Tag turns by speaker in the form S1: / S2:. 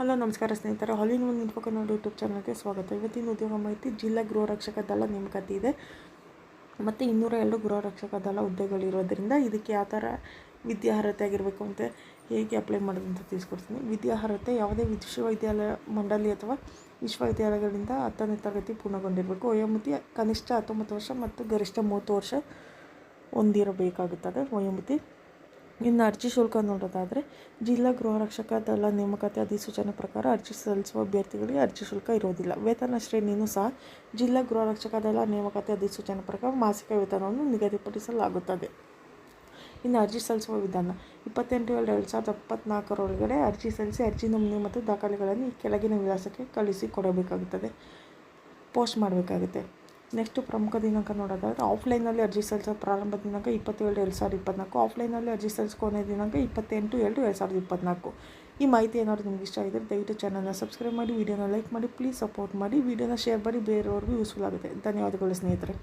S1: Hello, ನಮಸ್ಕಾರ ಸ್ನೇಹಿತರೆ. ಒಂದು ಇನ್ಫೋ ಕನ್ನಡ ಯೂಟ್ಯೂಬ್ ಚಾನಲ್ಗೆ ಸ್ವಾಗತ. ಇವತ್ತಿನ ಉದ್ಯೋಗ ಮಾಹಿತಿ, ಜಿಲ್ಲಾ ಗೃಹ ರಕ್ಷಕ ದಳ ನೇಮಕಾತಿ ಇದೆ. ಮತ್ತು ಇನ್ನೂರ ಎರಡು ಗೃಹ ರಕ್ಷಕ ದಳ ಹುದ್ದೆಗಳಿರೋದ್ರಿಂದ ಇದಕ್ಕೆ ಯಾವ ಥರ ವಿದ್ಯಾರ್ಹತೆ ಆಗಿರಬೇಕು ಅಂತ ಹೇಗೆ ಅಪ್ಲೈ ಮಾಡೋದು ಅಂತ ತಿಳಿಸ್ಕೊಡ್ತೀನಿ. ವಿದ್ಯಾರ್ಹತೆ ಯಾವುದೇ ವಿಶ್ವವಿದ್ಯಾಲಯ, ಮಂಡಳಿ ಅಥವಾ ವಿಶ್ವವಿದ್ಯಾಲಯಗಳಿಂದ ಹತ್ತನೇ ತರಗತಿ ಪೂರ್ಣಗೊಂಡಿರಬೇಕು. ವಯೋಮಿತಿ ಕನಿಷ್ಠ ಹತ್ತೊಂಬತ್ತು ವರ್ಷ ಮತ್ತು ಗರಿಷ್ಠ ಮೂವತ್ತು ವರ್ಷ ಹೊಂದಿರಬೇಕಾಗುತ್ತದೆ ವಯೋಮಿತಿ. ಇನ್ನು ಅರ್ಜಿ ಶುಲ್ಕ ನೋಡೋದಾದರೆ ಜಿಲ್ಲಾ ಗೃಹ ರಕ್ಷಕ ದಳ ನೇಮಕಾತಿ ಅಧಿಸೂಚನೆ ಪ್ರಕಾರ ಅರ್ಜಿ ಸಲ್ಲಿಸುವ ಅಭ್ಯರ್ಥಿಗಳಿಗೆ ಅರ್ಜಿ ಶುಲ್ಕ ಇರೋದಿಲ್ಲ. ವೇತನ ಶ್ರೇಣಿಯೂ ಸಹ ಜಿಲ್ಲಾ ಗೃಹ ರಕ್ಷಕ ದಳ ನೇಮಕಾತಿ ಅಧಿಸೂಚನೆ ಪ್ರಕಾರ ಮಾಸಿಕ ವೇತನವನ್ನು ನಿಗದಿಪಡಿಸಲಾಗುತ್ತದೆ. ಇನ್ನು ಅರ್ಜಿ ಸಲ್ಲಿಸುವ ವಿಧಾನ. ಇಪ್ಪತ್ತೆಂಟು, ಎರಡು ಎರಡು ಸಾವಿರದ ಇಪ್ಪತ್ತ್ನಾಲ್ಕರೊಳಗಡೆ ಅರ್ಜಿ ಸಲ್ಲಿಸಿ ಅರ್ಜಿ ನಮೂನೆ ಮತ್ತು ದಾಖಲೆಗಳನ್ನು ಈ ಕೆಳಗಿನ ವಿಳಾಸಕ್ಕೆ ಕಳಿಸಿ ಕೊಡಬೇಕಾಗುತ್ತದೆ. ಪೋಸ್ಟ್ ಮಾಡಬೇಕಾಗುತ್ತೆ. ನೆಕ್ಸ್ಟು ಪ್ರಮುಖ ದಿನಾಂಕ ನೋಡೋದಾದರೆ ಆಫ್ಲೈನಲ್ಲಿ ಅರ್ಜಿ ಸಲ್ಲಿಸೋ ಪ್ರಾರಂಭ ದಿನಾಂಕ ಇಪ್ಪತ್ತೇಳು ಎರಡು ಸಾವಿರದ ಇಪ್ಪತ್ತ್ನಾಲ್ಕು ಆಫ್ಲೈನಲ್ಲಿ ಅರ್ಜಿ ಸಲ್ಲಿಸೋ ಕೊನೆಯ ದಿನಾಂಕ ಇಪ್ಪತ್ತೆಂಟು ಎರಡು ಎರಡು ಸಾವಿರದ ಇಪ್ಪತ್ತ್ನಾಲ್ಕು ಈ ಮಾಹಿತಿ ಏನಾದರೂ ನಿಮ್ಗೆ ಇಷ್ಟ ಆಗಿದ್ರೆ ದಯವಿಟ್ಟು ಚಾನಲ್ನ ಸಬ್ಸ್ಕ್ರೈಬ್ ಮಾಡಿ ವೀಡಿಯೋನ ಲೈಕ್ ಮಾಡಿ ಪ್ಲೀಸ್ ಸಪೋರ್ಟ್ ಮಾಡಿ ವೀಡಿಯೋನ ಶೇರ್ ಮಾಡಿ, ಬೇರೆಯವ್ರಿಗೂ ಯೂಸ್ಫುಲ್ ಆಗುತ್ತೆ. ಧನ್ಯವಾದಗಳು ಸ್ನೇಹಿತರೆ.